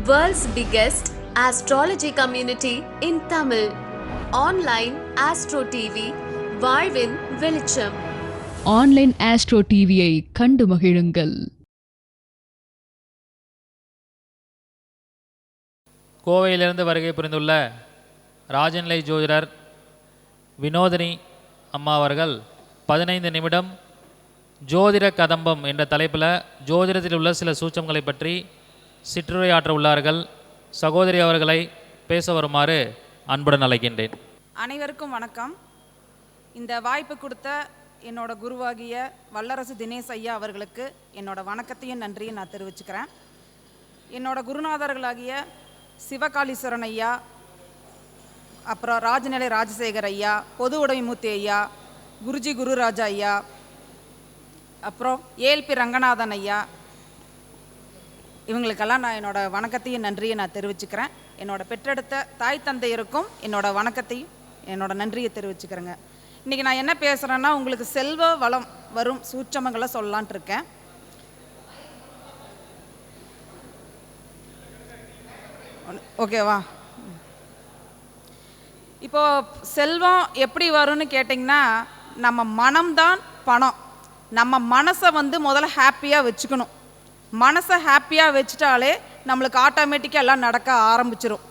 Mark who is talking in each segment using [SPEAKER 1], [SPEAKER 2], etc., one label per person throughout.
[SPEAKER 1] World's biggest astrology community in Tamil. Online Astro TV, வாழ்வின் வெளிச்சம்
[SPEAKER 2] online astro டிவியை கண்டு மகிழுங்கள்
[SPEAKER 3] கோவையிலிருந்து வருகை புரிந்துள்ள ராஜன்லை ஜோதிடர் வினோதினி அம்மா அவர்கள் பதினைந்து நிமிடம் ஜோதிட கதம்பம் என்ற தலைப்பில் ஜோதிடத்தில் உள்ள சில சூச்சங்களை பற்றி சிற்றுரையாற்ற உள்ளார்கள் சகோதரி அவர்களை பேச வருமாறு அன்புடன் அழைக்கின்றேன்.
[SPEAKER 4] அனைவருக்கும் வணக்கம். இந்த வாய்ப்பு கொடுத்த என்னோட குருவாகிய வல்லரசு தினேஷ் ஐயா அவர்களுக்கு என்னோட வணக்கத்தையும் நன்றியும் நான் தெரிவிச்சுக்கிறேன். என்னோட குருநாதர்களாகிய சிவகாளீஸ்வரன் ஐயா அப்புறம் ராஜநிலை ராஜசேகர் ஐயா பொது உடைமூர்த்தி ஐயா குருஜி குருராஜா ஐயா அப்புறம் ஏல்பி ரங்கநாதன் ஐயா இவங்களுக்கெல்லாம் நான் என்னோடய வணக்கத்தையும் நன்றியை நான் தெரிவிச்சுக்கிறேன். என்னோட பெற்றெடுத்த தாய் தந்தையருக்கும் என்னோட வணக்கத்தையும் என்னோட நன்றியை தெரிவிச்சுக்கிறேங்க. இன்றைக்கி நான் என்ன பேசுகிறேன்னா உங்களுக்கு செல்வ வளம் வரும் சூட்சமங்களை சொல்லலான்ட்டு இருக்கேன். ஓகேவா இப்போ செல்வம் எப்படி வரும்னு கேட்டிங்கன்னா நம்ம மனம்தான் பணம். நம்ம மனசை வந்து முதல்ல ஹாப்பியாக வச்சுக்கணும். மனசை ஹாப்பியாக வச்சுட்டாலே நம்மளுக்கு ஆட்டோமேட்டிக்காக எல்லாம் நடக்க ஆரம்பிச்சிடும்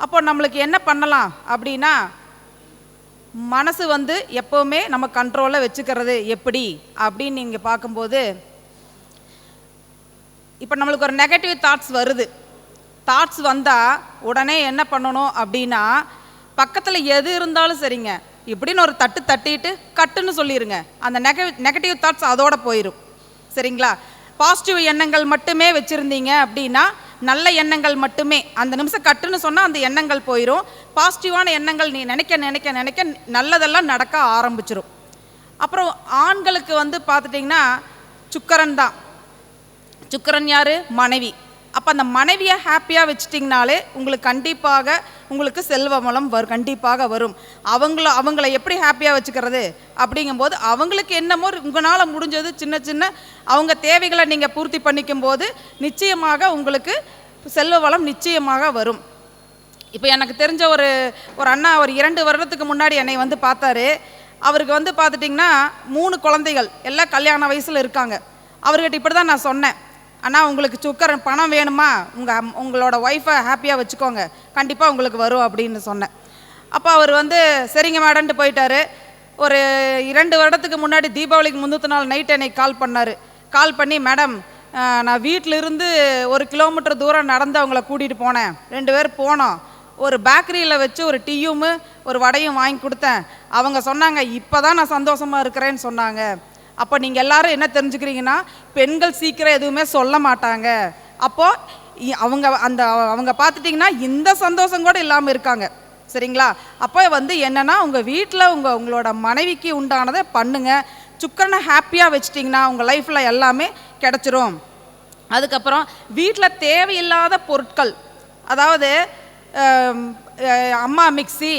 [SPEAKER 4] அப்போ நம்மளுக்கு என்ன பண்ணலாம் அப்படின்னா மனசு வந்து எப்போவுமே நம்ம கண்ட்ரோலில் வச்சுக்கிறது எப்படி அப்படின்னு நீங்கள் பார்க்கும்போது இப்போ நம்மளுக்கு ஒரு நெகட்டிவ் தாட்ஸ் வருது. தாட்ஸ் வந்தால் உடனே என்ன பண்ணணும் அப்படின்னா பக்கத்தில் எது இருந்தாலும் சரிங்க. இப்படின்னு ஒரு தட்டு தட்டிட்டு கட்டுன்னு சொல்லிடுங்க அந்த நெக நெகட்டிவ் தாட்ஸ் அதோட போயிடும் சரிங்களா? பாசிட்டிவ் எண்ணங்கள் மட்டுமே வச்சுருந்தீங்க அப்படின்னா நல்ல எண்ணங்கள் மட்டுமே. அந்த நிமிஷம் கட்டுன்னு சொன்னால் அந்த எண்ணங்கள் போயிடும் பாசிட்டிவான எண்ணங்கள் நீ நினைக்க நினைக்க நினைக்க நல்லதெல்லாம் நடக்க ஆரம்பிச்சிடும் அப்புறம் ஆண்களுக்கு வந்து பார்த்துட்டிங்கன்னா சுக்கரன் தான். சுக்கரன் யார்? மனைவி. அப்போ அந்த மனைவியை ஹாப்பியாக வச்சிட்டிங்கனாலே உங்களுக்கு கண்டிப்பாக உங்களுக்கு செல்வ வளம் வரும் கண்டிப்பாக வரும். அவங்கள அவங்கள எப்படி ஹாப்பியாக வச்சுக்கிறது? அப்படிங்கும்போது அவங்களுக்கு என்னமோ உங்களால் முடிஞ்சது சின்ன சின்ன அவங்க தேவைகளை நீங்கள் பூர்த்தி பண்ணிக்கும் போது நிச்சயமாக உங்களுக்கு செல்வ வளம் நிச்சயமாக வரும். இப்போ எனக்கு தெரிஞ்ச ஒரு ஒரு அண்ணா ஒரு இரண்டு வருடத்துக்கு முன்னாடி என்னை வந்து பார்த்தாரு. அவருக்கு வந்து பார்த்துட்டிங்கன்னா மூணு குழந்தைகள் எல்லாம் கல்யாண வயசில் இருக்காங்க. அவர்கிட்ட இப்படி தான் நான் சொன்னேன். அண்ணா உங்களுக்கு சுக்கர் பணம் வேணுமா? உங்கள் உங்களோட ஒய்ஃபை ஹாப்பியாக வச்சுக்கோங்க. கண்டிப்பாக உங்களுக்கு வரும் அப்படின்னு சொன்னேன். அப்போ அவர் வந்து சரிங்க மேடன்ட்டு போயிட்டாரு. ஒரு இரண்டு வருடத்துக்கு முன்னாடி தீபாவளிக்கு முந்நூற்றி நாள் நைட் என்னை கால் பண்ணார். கால் பண்ணி மேடம் நான் வீட்டிலிருந்து ஒரு கிலோமீட்டர் தூரம் நடந்து அவங்கள கூட்டிகிட்டு போனேன். ரெண்டு பேர் போனோம். ஒரு பேக்கரியில் வச்சு ஒரு டீயும் ஒரு வடையும் வாங்கி கொடுத்தேன். அவங்க சொன்னாங்க இப்போ தான் நான் சந்தோஷமாக இருக்கிறேன்னு சொன்னாங்க. அப்போ நீங்கள் எல்லாரும் என்ன தெரிஞ்சுக்கிறீங்கன்னா பெண்கள் சீக்கிரம் எதுவுமே சொல்ல மாட்டாங்க. அப்போது அவங்க அந்த அவங்க பார்த்துட்டிங்கன்னா இந்த சந்தோஷம் கூட இல்லாமல் இருக்காங்க. சரிங்களா? அப்போ வந்து என்னென்னா உங்கள் வீட்டில் உங்கள் உங்களோட மனைவிக்கு உண்டானதை பண்ணுங்கள் சுக்கரனை ஹாப்பியாக வச்சிட்டிங்கன்னா உங்கள் லைஃப்பில் எல்லாமே கிடச்சிரும். அதுக்கப்புறம் வீட்டில் தேவையில்லாத பொருட்கள் அதாவது அம்மா மிக்ஸி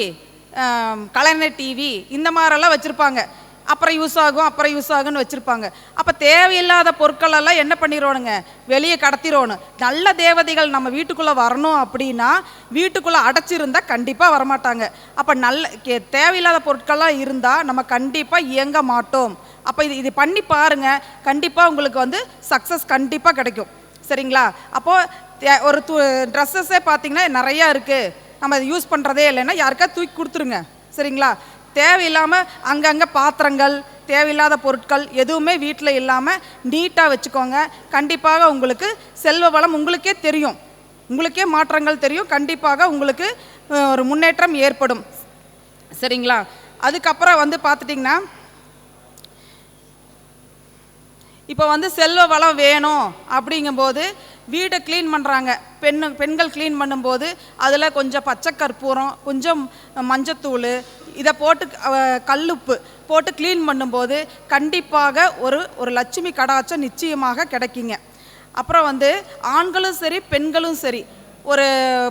[SPEAKER 4] கலைஞர் டிவி இந்த மாதிரிலாம் வச்சுருப்பாங்க. அப்புறம் யூஸ் ஆகும் அப்புறம் யூஸ் ஆகும்னு வச்சுருப்பாங்க. அப்போ தேவையில்லாத பொருட்கள் எல்லாம் என்ன பண்ணிடுவோனுங்க வெளியே கடத்திடுவோணும் நல்ல தேவதைகள் நம்ம வீட்டுக்குள்ளே வரணும் அப்படின்னா வீட்டுக்குள்ளே அடைச்சிருந்தா கண்டிப்பாக வரமாட்டாங்க. அப்போ நல்ல கே தேவையில்லாத பொருட்கள்லாம் இருந்தால் நம்ம கண்டிப்பாக இயங்க மாட்டோம். அப்போ இது இது பண்ணி பாருங்கள் கண்டிப்பாக உங்களுக்கு வந்து சக்ஸஸ் கண்டிப்பாக கிடைக்கும். சரிங்களா? அப்போது ஒரு து ட்ரெஸ்ஸஸே பார்த்தீங்கன்னா நிறையா இருக்குது நம்ம அதை யூஸ் பண்ணுறதே இல்லைன்னா யாருக்கா தூக்கி கொடுத்துருங்க. சரிங்களா? தேவையில்லாமல் அங்கங்கே பாத்திரங்கள் தேவையில்லாத பொருட்கள் எதுவுமே வீட்டில் இல்லாமல் நீட்டாக வச்சுக்கோங்க. கண்டிப்பாக உங்களுக்கு செல்வ வளம் உங்களுக்கே தெரியும். உங்களுக்கே மாற்றங்கள் தெரியும். கண்டிப்பாக உங்களுக்கு ஒரு முன்னேற்றம் ஏற்படும். சரிங்களா? அதுக்கப்புறம் வந்து பார்த்துட்டிங்கன்னா இப்போ வந்து செல்வ வளம் வேணும் அப்படிங்கும்போது வீடை க்ளீன் பண்ணுறாங்க பெண்ணு பெண்கள் க்ளீன் பண்ணும்போது அதில் கொஞ்சம் பச்சை கற்பூரம் கொஞ்சம் மஞ்சத்தூள் இதை போட்டு கல்லுப்பு போட்டு க்ளீன் பண்ணும்போது கண்டிப்பாக ஒரு ஒரு லட்சுமி கடாச்சம் நிச்சயமாக கிடைக்குங்க. அப்புறம் வந்து ஆண்களும் சரி பெண்களும் சரி ஒரு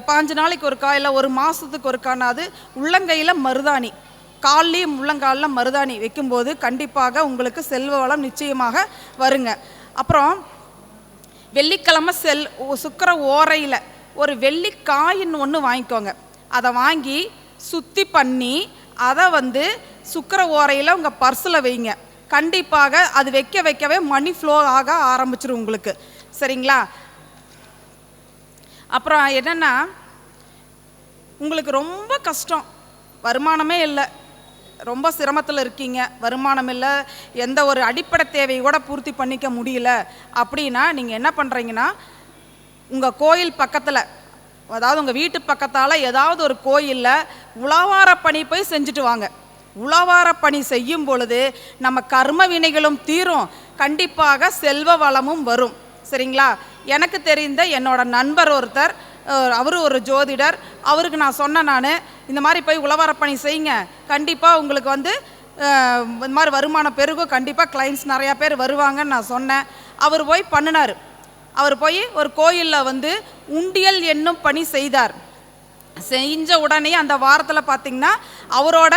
[SPEAKER 4] பாஞ்சு நாளைக்கு ஒருக்கா இல்லை ஒரு மாதத்துக்கு ஒருக்கானாது உள்ளங்கையில் மருதாணி கால்லையும் முள்ளங்காலில் மருதாணி வைக்கும்போது கண்டிப்பாக உங்களுக்கு செல்வ வளம் நிச்சயமாக வருங்க. அப்புறம் வெள்ளிக்கிழமை செல் சுக்கர சுக்கிர ஓரையில் ஒரு வெள்ளிக்காயின் ஒன்று வாங்கிக்கோங்க. அதை வாங்கி சுத்தி பண்ணி அதை வந்து சுக்கிர ஓரையில் உங்கள் பர்ஸில் வைங்க. கண்டிப்பாக அது வைக்க வைக்கவே மணி ஃப்ளோ ஆக ஆரம்பிச்சிரும் உங்களுக்கு. சரிங்களா? அப்புறம் என்னென்னா உங்களுக்கு ரொம்ப கஷ்டம். வருமானமே இல்லை. ரொம்ப சிரமத்தில் இருக்கீங்க. வருமானம் இல்லை. எந்த ஒரு அடிப்படை தேவையை கூட பூர்த்தி பண்ணிக்க முடியல. அப்படின்னா நீங்கள் என்ன பண்ணுறீங்கன்னா உங்கள் கோயில் பக்கத்தில் அதாவது உங்கள் வீட்டு பக்கத்தால் ஏதாவது ஒரு கோயிலில் உழவார பணி போய் செஞ்சுட்டு வாங்க. உழவார பணி செய்யும் பொழுது நம்ம கர்ம வினைகளும் தீரும். கண்டிப்பாக செல்வ வளமும் வரும். சரிங்களா? எனக்கு தெரிந்த என்னோட நண்பர் ஒருத்தர் அவரும் ஒரு ஜோதிடர். அவருக்கு நான் சொன்னேன் நான் இந்த மாதிரி போய் உழவரப்பணி பணி செய்யுங்க. கண்டிப்பாக உங்களுக்கு வந்து இந்த மாதிரி வருமானம் பெருகும். கண்டிப்பாக கிளைண்ட்ஸ் நிறையா பேர் வருவாங்கன்னு நான் சொன்னேன். அவர் போய் பண்ணினார். அவர் போய் ஒரு கோயிலில் வந்து உண்டியல் என்னும் பணி செய்தார். செஞ்ச உடனே அந்த வாரத்தில் பார்த்திங்கன்னா அவரோட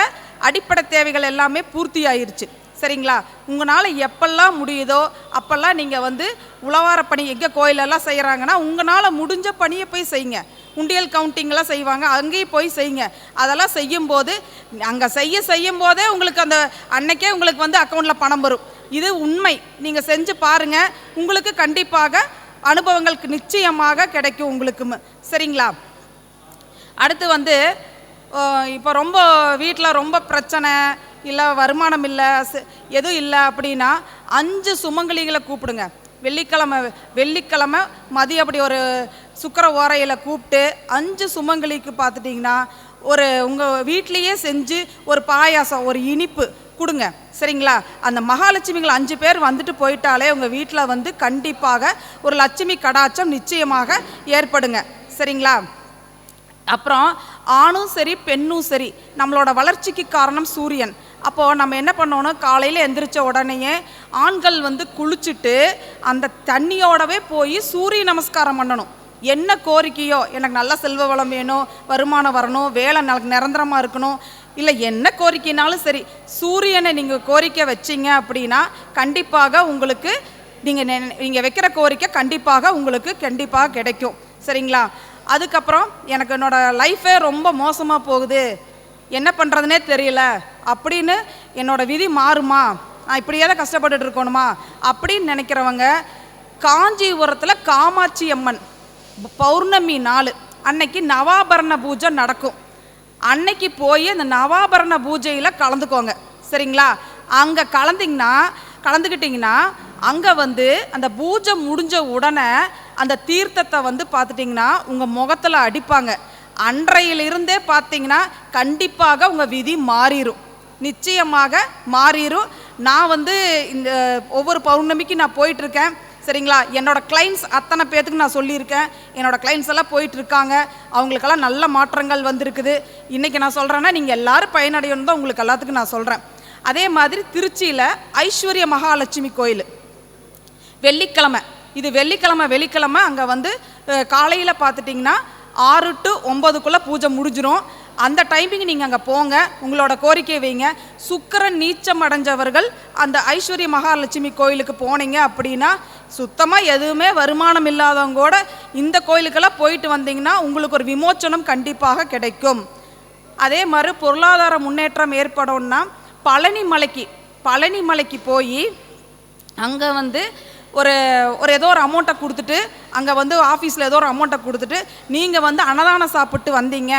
[SPEAKER 4] அடிப்படை தேவைகள் எல்லாமே பூர்த்தி ஆயிடுச்சு சரிங்களா? உங்களால் எப்பெல்லாம் முடியுதோ அப்போல்லாம் நீங்கள் வந்து உழவார பணி எங்கே கோயிலெல்லாம் செய்கிறாங்கன்னா உங்களால் முடிஞ்ச பணியை போய் செய்யுங்க. உண்டியல் கவுண்டிங்லாம் செய்வாங்க அங்கேயும் போய் செய்யுங்க. அதெல்லாம் செய்யும்போது அங்கே செய்ய செய்யும் போதே உங்களுக்கு அந்த அன்னைக்கே உங்களுக்கு வந்து அக்கௌண்ட்டில் பணம் வரும். இது உண்மை. நீங்கள் செஞ்சு பாருங்கள் உங்களுக்கு கண்டிப்பாக அனுபவங்களுக்கு நிச்சயமாக கிடைக்கும் உங்களுக்கு சரிங்களா? அடுத்து வந்து இப்போ ரொம்ப வீட்டில் ரொம்ப பிரச்சனை இல்லை வருமானம் இல்லை எதுவும் இல்லை அப்படின்னா அஞ்சு சுமங்கலிகளை கூப்பிடுங்க. வெள்ளிக்கிழமை வெள்ளிக்கிழமை மதியம் அப்படி ஒரு சுக்கர ஓரையில் கூப்பிட்டு அஞ்சு சுமங்கலிக்கு பார்த்துட்டிங்கன்னா ஒரு உங்கள் வீட்லேயே செஞ்சு ஒரு பாயாசம் ஒரு இனிப்பு கொடுங்க. சரிங்களா? அந்த மகாலட்சுமிகள் அஞ்சு பேர் வந்துட்டு போயிட்டாலே உங்கள் வீட்டில் வந்து கண்டிப்பாக ஒரு லட்சுமி கடாச்சம் நிச்சயமாக ஏற்படுங்க. சரிங்களா? அப்புறம் ஆணும் சரி பெண்ணும் சரி. நம்மளோட வளர்ச்சிக்கு காரணம் சூரியன். அப்போது நம்ம என்ன பண்ணணும்? காலையில் எந்திரிச்ச உடனேயே ஆண்கள் வந்து குளிச்சுட்டு அந்த தண்ணியோடவே போய் சூரிய நமஸ்காரம் பண்ணணும். என்ன கோரிக்கையோ? எனக்கு நல்ல செல்வ வளம் வேணும் வருமானம் வரணும் வேலை எனக்கு நிரந்தரமாக இருக்கணும். இல்லை என்ன கோரிக்கைனாலும் சரி சூரியனை நீங்கள் கோரிக்கை வச்சிங்க அப்படின்னா கண்டிப்பாக உங்களுக்கு நீங்கள் நீங்கள் வைக்கிற கோரிக்கை கண்டிப்பாக உங்களுக்கு கண்டிப்பாக கிடைக்கும். சரிங்களா? அதுக்கப்புறம் எனக்கு என்னோட லைஃபே ரொம்ப மோசமாக போகுது. என்ன பண்ணுறதுனே தெரியல. அப்படின்னு என்னோட விதி மாறுமா? நான் இப்படியே தான் கஷ்டப்பட்டுட்டு இருக்கணுமா? அப்படின்னு நினைக்கிறவங்க காஞ்சிபுரத்தில் காமாட்சி அம்மன் பௌர்ணமி நாள் அன்னைக்கு நவாபரண பூஜை நடக்கும். அன்னைக்கு போய் அந்த நவாபரண பூஜையில் கலந்துக்கோங்க. சரிங்களா? அங்கே கலந்தீங்கன்னா கலந்துக்கிட்டிங்கன்னா அங்கே வந்து அந்த பூஜை முடிஞ்ச உடனே அந்த தீர்த்தத்தை வந்து பார்த்துட்டிங்கன்னா உங்கள் முகத்தில் அடிப்பாங்க. அன்றையிலிருந்தே பார்த்தீங்கன்னா கண்டிப்பாக உங்கள் விதி மாறிடும் நிச்சயமாக மாறிடும் நான் வந்து இந்த ஒவ்வொரு பௌர்ணமிக்கு நான் போயிட்டுருக்கேன். சரிங்களா? என்னோடய கிளைண்ட்ஸ் அத்தனை பேர்த்துக்கு நான் சொல்லியிருக்கேன். என்னோடய கிளைண்ட்ஸ் எல்லாம் போயிட்டுருக்காங்க. அவங்களுக்கெல்லாம் நல்ல மாற்றங்கள் வந்திருக்குது. இன்றைக்கி நான் சொல்கிறேன்னா நீங்கள் எல்லாரும் பயனடையணும் தான் உங்களுக்கு எல்லாத்துக்கும் நான் சொல்கிறேன் அதே மாதிரி திருச்சியில் ஐஸ்வர்ய மகாலட்சுமி கோயில். வெள்ளிக்கிழமை. இது வெள்ளிக்கிழமை வெள்ளிக்கிழமை அங்கே வந்து காலையில் பார்த்துட்டிங்கன்னா ஆறு டு ஒம்பதுக்குள்ளே பூஜை முடிஞ்சிரும். அந்த டைமிங் நீங்கள் அங்கே போங்க. உங்களோட கோரிக்கை வைங்க. சுக்கரன் நீச்சம் அடைஞ்சவர்கள் அந்த ஐஸ்வர்ய மகாலட்சுமி கோயிலுக்கு போனீங்க அப்படின்னா சுத்தமாக எதுவுமே வருமானம் இல்லாதவங்க கூட இந்த கோயிலுக்கெல்லாம் போயிட்டு வந்தீங்கன்னா உங்களுக்கு ஒரு விமோச்சனம் கண்டிப்பாக கிடைக்கும். அதே மாதிரி பொருளாதார முன்னேற்றம் ஏற்படும்னா பழனி மலைக்கு பழனி மலைக்கு போய் அங்கே வந்து ஒரு ஒரு ஏதோ ஒரு அமௌண்ட்டை கொடுத்துட்டு அங்கே வந்து ஆஃபீஸில் ஏதோ ஒரு அமௌண்ட்டை கொடுத்துட்டு நீங்கள் வந்து அன்னதானம் சாப்பிட்டு வந்தீங்க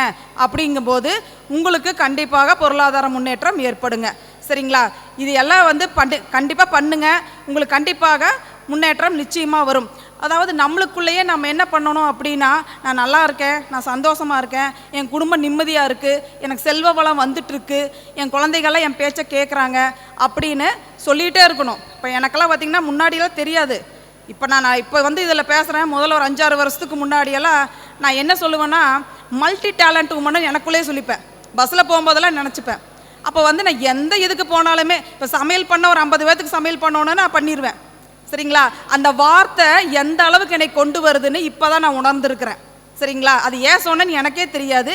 [SPEAKER 4] அப்படிங்கும்போது உங்களுக்கு கண்டிப்பாக பொருளாதார முன்னேற்றம் ஏற்படுங்க. சரிங்களா? இது எல்லாம் வந்து பண்ணு கண்டிப்பாக பண்ணுங்க. உங்களுக்கு கண்டிப்பாக முன்னேற்றம் நிச்சயமாக வரும். அதாவது நம்மளுக்குள்ளேயே நம்ம என்ன பண்ணணும் அப்படின்னா நான் நல்லா இருக்கேன் நான் சந்தோஷமாக இருக்கேன் என் குடும்பம் நிம்மதியாக இருக்குது எனக்கு செல்வ வளம் வந்துட்டுருக்கு என் குழந்தைகள்லாம் என் பேச்சை கேட்குறாங்க அப்படின்னு சொல்லிகிட்டே இருக்கணும். இப்போ எனக்கெல்லாம் பார்த்திங்கன்னா முன்னாடியெல்லாம் தெரியாது. இப்போ நான் நான் இப்போ வந்து இதில் பேசுகிறேன் முதல்ல ஒரு அஞ்சாறு வருஷத்துக்கு முன்னாடியெல்லாம் நான் என்ன சொல்லுவேன்னா மல்டி டேலண்ட் உமன்னு எனக்குள்ளேயே சொல்லிப்பேன். பஸ்ஸில் போகும்போதெல்லாம் நினச்சிப்பேன்? அப்போ வந்து நான் எந்த இதுக்கு போனாலுமே இப்போ சமையல் பண்ண ஒரு ஐம்பது பேர்த்துக்கு சமையல் பண்ணணுன்னு நான் பண்ணிடுவேன் சரிங்களா? அந்த வார்த்தை எந்த அளவுக்கு என்னை கொண்டு வருதுன்னு இப்போ தான் நான் உணர்ந்திருக்கிறேன். சரிங்களா? அது ஏன் சொன்னேன்னு எனக்கே தெரியாது.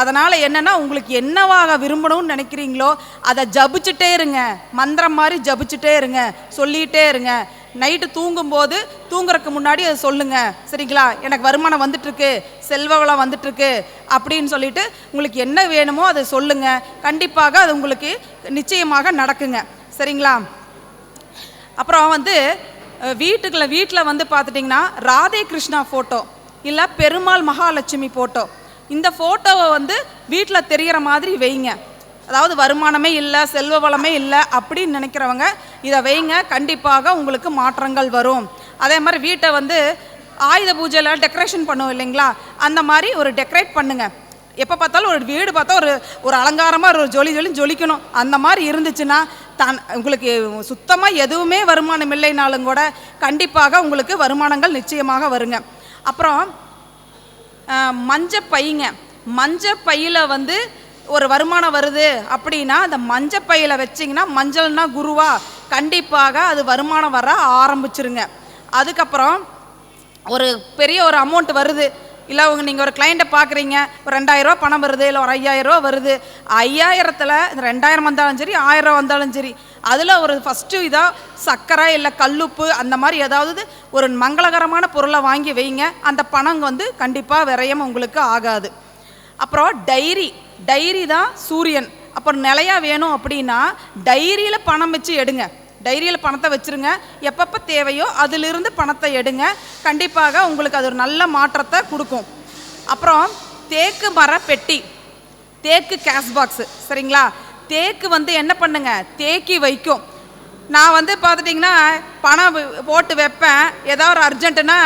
[SPEAKER 4] அதனால் என்னென்னா உங்களுக்கு என்னவாக விரும்பணும்னு நினைக்கிறீங்களோ அதை ஜபிச்சுட்டே இருங்க. மந்திரம் மாதிரி ஜபிச்சுட்டே இருங்க. சொல்லிகிட்டே இருங்க. நைட்டு தூங்கும்போது தூங்குறதுக்கு முன்னாடி அதை சொல்லுங்கள் சரிங்களா? எனக்கு வருமானம் வந்துட்டுருக்கு செல்வ வளம் வந்துட்டுருக்கு அப்படின்னு சொல்லிட்டு உங்களுக்கு என்ன வேணுமோ அதை சொல்லுங்கள் கண்டிப்பாக அது உங்களுக்கு நிச்சயமாக நடக்குங்க. சரிங்களா? அப்புறம் வந்து வீட்டுக்குள்ள வீட்டில் வந்து பார்த்துட்டிங்கன்னா ராதே கிருஷ்ணா ஃபோட்டோ இல்லை பெருமாள் மகாலட்சுமி ஃபோட்டோ இந்த ஃபோட்டோவை வந்து வீட்டில் தெரிகிற மாதிரி வைங்க. அதாவது வருமானமே இல்லை செல்வ வளமே இல்லை அப்படின்னு நினைக்கிறவங்க இதை வைங்க. கண்டிப்பாக உங்களுக்கு மாற்றங்கள் வரும். அதே மாதிரி வீட்டை வந்து ஆயுத பூஜையில் டெக்கரேஷன் பண்ணுவோம் இல்லைங்களா? அந்த மாதிரி ஒரு டெக்கரேட் பண்ணுங்கள் எப்போ பார்த்தாலும் ஒரு வீடு பார்த்தா ஒரு ஒரு அலங்காரமாக ஒரு ஜொலி ஜொலி ஜொலிக்கணும். அந்த மாதிரி இருந்துச்சுன்னா தான் உங்களுக்கு சுத்தமாக எதுவுமே வருமானம் இல்லைனாலும் கூட கண்டிப்பாக உங்களுக்கு வருமானங்கள் நிச்சயமாக வருங்க. அப்புறம் மஞ்ச பைங்க. மஞ்ச பையில் வந்து ஒரு வருமானம் வருது அப்படின்னா அந்த மஞ்ச பையில் வச்சிங்கன்னா மஞ்சள்னா குருவா. கண்டிப்பாக அது வருமானம் வர ஆரம்பிச்சிருங்க. அதுக்கப்புறம் ஒரு பெரிய ஒரு அமௌண்ட் வருது. இல்லை அவங்க நீங்கள் ஒரு கிளைண்ட்டை பார்க்குறீங்க ஒரு ரெண்டாயிரரூவா பணம் வருது இல்லை ஒரு ஐயாயிரரூவா வருது. ஐயாயிரத்தில் இந்த ரெண்டாயிரம் வந்தாலும் சரி ஆயிரம் வந்தாலும் சரி அதில் ஒரு ஃபஸ்ட்டு இதாக சர்க்கரை இல்லை கல்லுப்பு அந்த மாதிரி ஏதாவது ஒரு மங்களகரமான பொருளை வாங்கி வைங்க. அந்த பணம் வந்து கண்டிப்பாக விரயம் உங்களுக்கு ஆகாது. அப்புறம் டைரி. டைரி தான் சூரியன். அப்புறம் நிலையா வேணும் அப்படின்னா டைரியில் பணம் வச்சு எடுங்க. டைரியில் பணத்தை வச்சுருங்க. எப்பப்போ தேவையோ அதிலிருந்து பணத்தை எடுங்க. கண்டிப்பாக உங்களுக்கு அது ஒரு நல்ல மாற்றத்தை கொடுக்கும். அப்புறம் தேக்கு மர பெட்டி தேக்கு கேஷ் பாக்ஸு. சரிங்களா? தேக்கு வந்து என்ன பண்ணுங்க? தேக்கி வைக்கும். நான் வந்து பார்த்துட்டிங்கன்னா பணம் போட்டு வைப்பேன். ஏதோ ஒரு அர்ஜென்ட்டுனா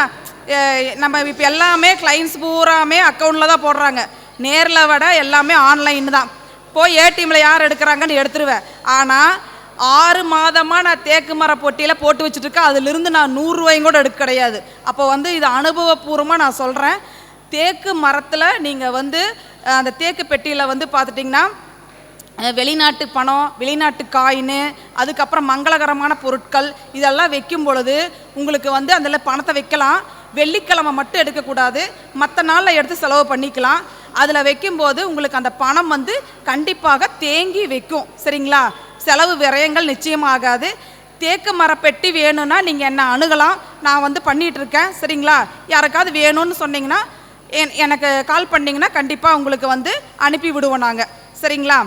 [SPEAKER 4] நம்ம இப்போ எல்லாமே கிளைண்ட்ஸ் பூராமே அக்கௌண்ட்டில் தான் போடுறாங்க. நேரில் விட எல்லாமே ஆன்லைன் தான். போய் ஏடிஎம்மில் யார் எடுக்கிறாங்கன்னு எடுத்துருவேன். ஆனால் ஆறு மாதமாக நான் தேக்கு மர பொட்டியில் போட்டு வச்சுட்ருக்கேன் அதிலிருந்து நான் நூறுரூவாயும் கூட எடுக்க கிடையாது. அப்போ வந்து இது அனுபவபூர்வமாக நான் சொல்கிறேன் தேக்கு மரத்தில் நீங்கள் வந்து அந்த தேக்கு பெட்டியில் வந்து பார்த்துட்டிங்கன்னா வெளிநாட்டு பணம் வெளிநாட்டு காயின் அதுக்கப்புறம் மங்களகரமான பொருட்கள் இதெல்லாம் வைக்கும் பொழுது உங்களுக்கு வந்து அதில் பணத்தை வைக்கலாம். வெள்ளிக்கிழமை மட்டும் எடுக்கக்கூடாது. மற்ற நாளில் எடுத்து செலவு பண்ணிக்கலாம். அதில் வைக்கும்போது உங்களுக்கு அந்த பணம் வந்து கண்டிப்பாக தேங்கி வைக்கும். சரிங்களா? செலவு விரயங்கள் நிச்சயமாகாது தேக்கு மரப்பெட்டி வேணும்னா நீங்கள் என்ன அணுகலாம்? நான் வந்து பண்ணிகிட்ருக்கேன் சரிங்களா? யாருக்காவது வேணும்னு சொன்னீங்கன்னா என்- எனக்கு கால் பண்ணிங்கன்னா கண்டிப்பாக உங்களுக்கு வந்து அனுப்பி விடுவோம் நாங்கள் சரிங்களா?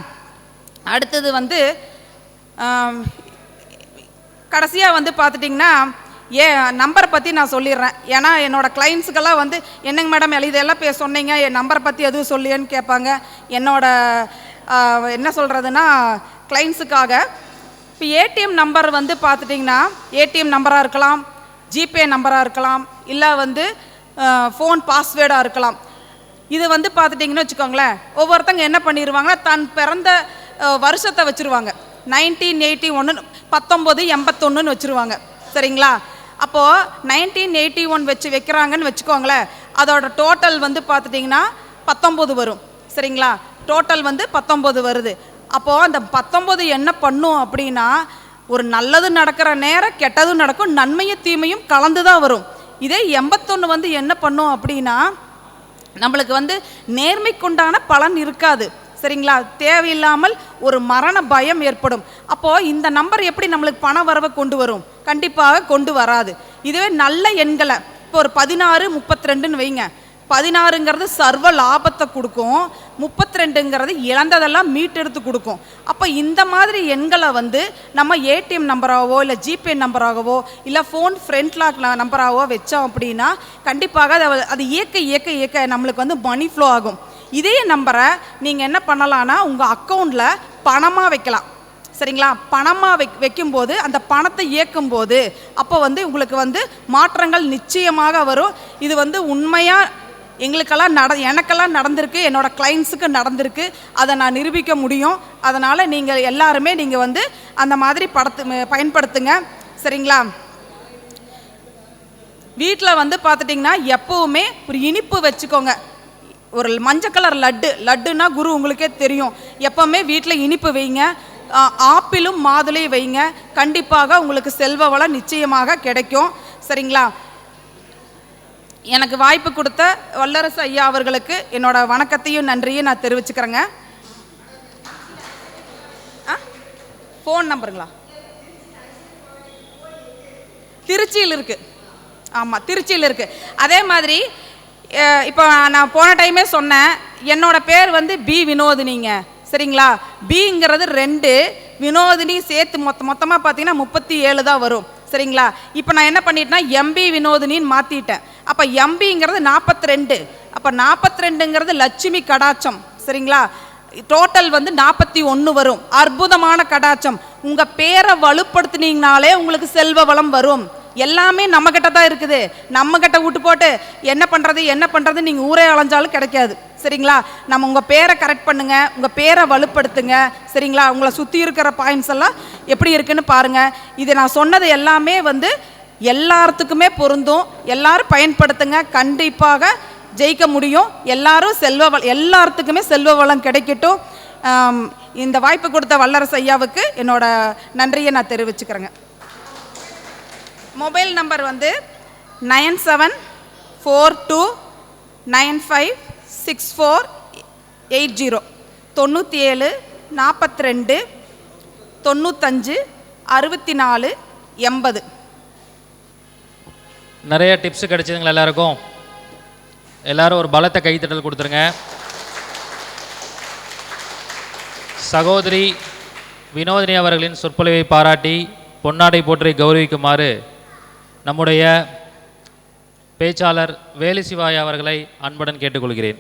[SPEAKER 4] அடுத்தது வந்து கடைசியாக வந்து பார்த்துட்டிங்கன்னா ஏ நம்பரை பற்றி நான் சொல்லிடுறேன். ஏன்னா என்னோடய கிளைண்ட்ஸுக்கெல்லாம் வந்து என்னங்க மேடம் இதெல்லாம் பே சொன்னீங்க என் நம்பரை பற்றி எதுவும் சொல்லியேன்னு கேட்பாங்க. என்னோடய என்ன சொல்கிறதுனா கிளைண்ட்ஸுக்காக இப்போ ஏடிஎம் நம்பர் வந்து பார்த்துட்டிங்கன்னா ஏடிஎம் நம்பராக இருக்கலாம் ஜிபே நம்பராக இருக்கலாம் இல்லை வந்து ஃபோன் பாஸ்வேர்டாக இருக்கலாம். இது வந்து பார்த்துட்டிங்கன்னு வச்சுக்கோங்களேன் ஒவ்வொருத்தங்க என்ன பண்ணிடுவாங்கன்னா தன் பிறந்த வருஷத்தை வச்சுருவாங்க. நைன்டீன் எயிட்டி ஒன்று பத்தொம்போது எண்பத்தொன்னுன்னு வச்சுருவாங்க. சரிங்களா? அப்போது நைன்டீன் எயிட்டி ஒன் வச்சு வைக்கிறாங்கன்னு வச்சுக்கோங்களேன். அதோட டோட்டல் வந்து பார்த்துட்டிங்கன்னா பத்தொம்போது வரும். சரிங்களா? டோட்டல் வந்து பத்தொம்போது வருது. அப்போது அந்த பத்தொம்போது என்ன பண்ணும் அப்படின்னா ஒரு நல்லது நடக்கிற நேரம் கெட்டதும் நடக்கும் நன்மையும் தீமையும் கலந்து தான் வரும். இதே எண்பத்தொன்று வந்து என்ன பண்ணும் அப்படின்னா நம்மளுக்கு வந்து நேர்மைக்குண்டான பலன் இருக்காது. சரிங்களா? தேவையில்லாமல் ஒரு மரண பயம் ஏற்படும். அப்போது இந்த நம்பர் எப்படி நம்மளுக்கு பண வரவை கொண்டு வரும்? கண்டிப்பாக கொண்டு வராது. இதுவே நல்ல எண்களை. இப்போ ஒரு பதினாறு முப்பத்தி ரெண்டுன்னு வைங்க. பதினாறுங்கிறது சர்வ லாபத்தை கொடுக்கும். முப்பத்தி ரெண்டுங்கிறது இழந்ததெல்லாம் மீட்டெடுத்து கொடுக்கும். அப்போ இந்த மாதிரி எண்களை வந்து நம்ம ஏடிஎம் நம்பராகவோ இல்லை ஜிபே நம்பராகவோ இல்லை ஃபோன் ஃப்ரெண்ட் லாக் நம்பராகவோ வச்சோம் அப்படின்னா கண்டிப்பாக அது அது இயக்க இயக்க இயக்க நம்மளுக்கு வந்து மணி ஃப்ளோ ஆகும். இதே நம்பரை நீங்கள் என்ன பண்ணலான்னா உங்கள் அக்கௌண்ட்டில் பணமாக வைக்கலாம். சரிங்களா? பணமாக வை வைக்கும்போது அந்த பணத்தை இயக்கும் போது அப்போ வந்து உங்களுக்கு வந்து மாற்றங்கள் நிச்சயமாக வரும். இது வந்து உண்மையாக எங்களுக்கெல்லாம் நட எனக்கெல்லாம் நடந்திருக்கு என்னோடய கிளைண்ட்ஸுக்கு நடந்திருக்கு. அதை நான் நிரூபிக்க முடியும். அதனால் நீங்கள் எல்லாருமே நீங்கள் வந்து அந்த மாதிரி படத்து பயன்படுத்துங்க. சரிங்களா? வீட்டில் வந்து பார்த்துட்டிங்கன்னா எப்போவுமே ஒரு இனிப்பு வச்சுக்கோங்க. ஒரு மஞ்சள் கலர் லட்டு லட்டுனா குரு உங்களுக்கே தெரியும். எப்போவுமே வீட்டில் இனிப்பு வைங்க ஆப்பிளும் மாதுளையும் வைங்க. கண்டிப்பாக உங்களுக்கு செல்வ வளம் நிச்சயமாக கிடைக்கும். சரிங்களா? எனக்கு வாய்ப்பு கொடுத்த வல்லரசு ஐயா அவர்களுக்கு என்னோட வணக்கத்தையும் நன்றியும் நான் தெரிவிச்சுக்கிறேங்க. ஃபோன் நம்பருங்களா திருச்சியில் இருக்கு. ஆமாம் திருச்சியில் இருக்கு. அதே மாதிரி இப்போ நான் போன டைமே சொன்னேன் என்னோட பேர் வந்து பி வினோதினிங்க. சரிங்களா? பிங்கிறது ரெண்டு வினோதினி சேர்த்து மொத்த மொத்தமாக பார்த்தீங்கன்னா முப்பத்தி ஏழு தான் வரும். சரிங்களா? இப்போ நான் என்ன பண்ணிட்டேன்னா எம்பி வினோதினின்னு மாற்றிட்டேன் அப்போ எம்பிங்கிறது நாற்பத்தி ரெண்டு. அப்போ நாற்பத்தி ரெண்டுங்கிறது லட்சுமி கடாச்சம் சரிங்களா? டோட்டல் வந்து நாற்பத்தி ஒன்று வரும். அற்புதமான கடாச்சம் உங்கள் பேரை வலுப்படுத்துனீங்கனாலே உங்களுக்கு செல்வ வளம் வரும். எல்லாமே நம்மக்கிட்ட தான் இருக்குது. நம்மக்கிட்ட விட்டு போட்டு என்ன பண்ணுறது என்ன பண்ணுறது நீங்கள் ஊரே அலைஞ்சாலும் கிடைக்காது. சரிங்களா? நம்ம உங்கள் பேரை கரெக்ட் பண்ணுங்க உங்கள் பேரை வலுப்படுத்துங்க. சரிங்களா? உங்களை சுற்றி இருக்கிற பாயிண்ட்ஸ் எல்லாம் எப்படி இருக்குன்னு பாருங்கள் இது நான் சொன்னது எல்லாமே வந்து எல்லாத்துக்குமே பொருந்தும். எல்லாரும் பயன்படுத்துங்க. கண்டிப்பாக ஜெயிக்க முடியும். எல்லாரும் செல்வ வள எல்லாத்துக்குமே செல்வ வளம் கிடைக்கட்டும். இந்த வாய்ப்பு கொடுத்த வல்லரசு ஐயாவுக்கு என்னோட நன்றியை நான் தெரிவிச்சுக்கிறேங்க. மொபைல் நம்பர் வந்து nine seven four two nine five six four eight zero. தொண்ணூற்றி ஏழு நாற்பத்தி ரெண்டு தொண்ணூத்தஞ்சு அறுபத்தி நாலு எண்பது.
[SPEAKER 3] நிறைய டிப்ஸ் கிடைச்சதுங்களா எல்லாருக்கும்? எல்லாரும் ஒரு பலத்தை கைத்தட்டல் கொடுத்துருங்க. சகோதரி வினோதினி அவர்களின் சொற்பொழிவை பாராட்டி பொன்னாடை போற்றி கௌரவிக்குமாறு நம்முடைய பேச்சாளர் வேலு சிவாய் அவர்களை அன்புடன் கேட்டுக்கொள்கிறேன்.